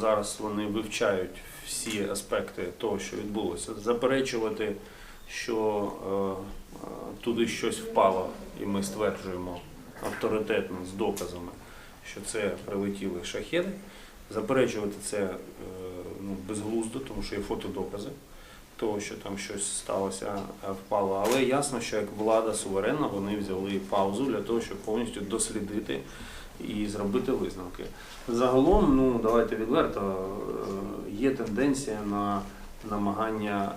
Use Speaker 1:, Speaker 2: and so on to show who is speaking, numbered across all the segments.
Speaker 1: зараз вони вивчають всі аспекти того, що відбулося. Заперечувати, що е, е, туди щось впало, і ми стверджуємо авторитетно з доказами, що це прилетіли шахеди. Заперечувати це е, ну, безглуздо, тому що є фотодокази того, що там щось сталося, е, впало. Але ясно, що як влада суверенна, вони взяли паузу для того, щоб повністю дослідити і зробити висновки. Загалом, ну давайте відверто, е, є тенденція на намагання,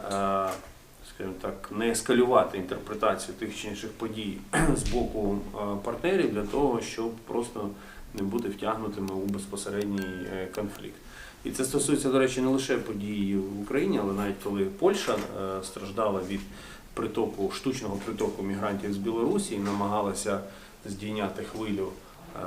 Speaker 1: е, скажімо так, не ескалювати інтерпретацію тих чи інших подій з боку партнерів для того, щоб просто не бути втягнутими у безпосередній е, конфлікт. І це стосується, до речі, не лише подій в Україні, але навіть коли Польща е, страждала від притоку штучного притоку мігрантів з Білорусі і намагалася здійняти хвилю е,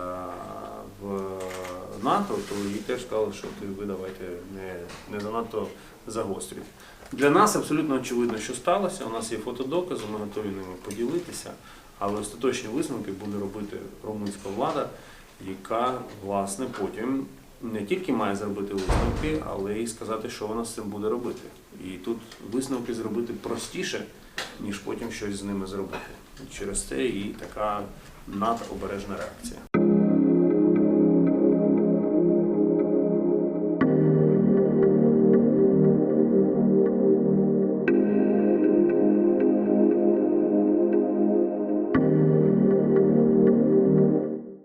Speaker 1: НАТО, то їй теж сказали, що ви давайте не, не занадто загострюйте. Для нас абсолютно очевидно, що сталося. У нас є фотодокази, ми готові ними поділитися, але остаточні висновки буде робити румунська влада, яка власне потім не тільки має зробити висновки, але й сказати, що вона з цим буде робити. І тут висновки зробити простіше, ніж потім щось з ними зробити. Через це і така надобережна реакція.